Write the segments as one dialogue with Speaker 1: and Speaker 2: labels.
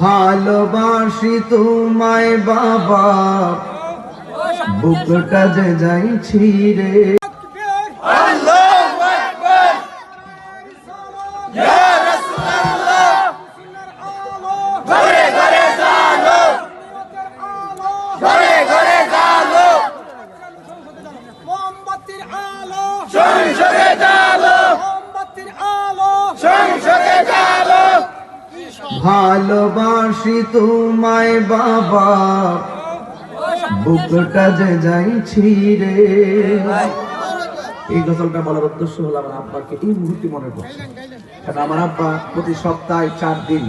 Speaker 1: ভালোবাসি তোমায় বাবা। বুকটা যে যাইছি রে। ভালোবাসি তোমায় বাবা। বুকটা যে যাইছি রে এই গজলটা বলার উদ্দেশ্য হলো আমার আব্বাকে এই মুহূর্তে মনে করছে কারণ আমার আব্বা প্রতি সপ্তাহে চার দিন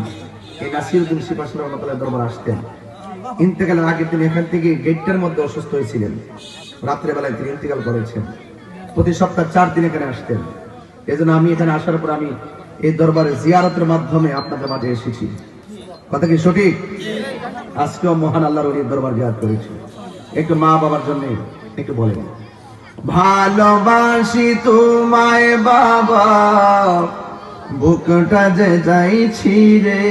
Speaker 1: এই নাসিরুদ্দিন শিবাসুর রহমতুল্লাহ দরবার আসতেন। ইন্তেকালের আগে তিনি এখান থেকে গেটটার মধ্যে অসুস্থ হয়েছিলেন। রাত্রেবেলায় তিনি ইন্তেকাল করেছেন। প্রতি সপ্তাহ চার দিন এখানে আসতেন। এই আমি এখানে আসার পর আমি এই দরবারে জিয়ারতের মাধ্যমে আপনাদের মাঝে এসেছি। কথা কি সঠিক? আজকেও মহান আল্লাহর ওলির দরবার জিয়ারত করেছি। একটু মা বাবার জন্য একটু বলেন। ভালোবাসি তোমায় বাবা, বুকটা যে যাইছি রে।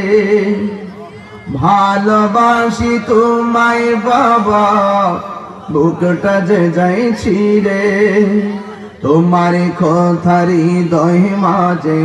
Speaker 1: ভালোবাসি তোমায় বাবা, বুকটা যে যাইছি রে। তোমার কথারি দহ মাঝে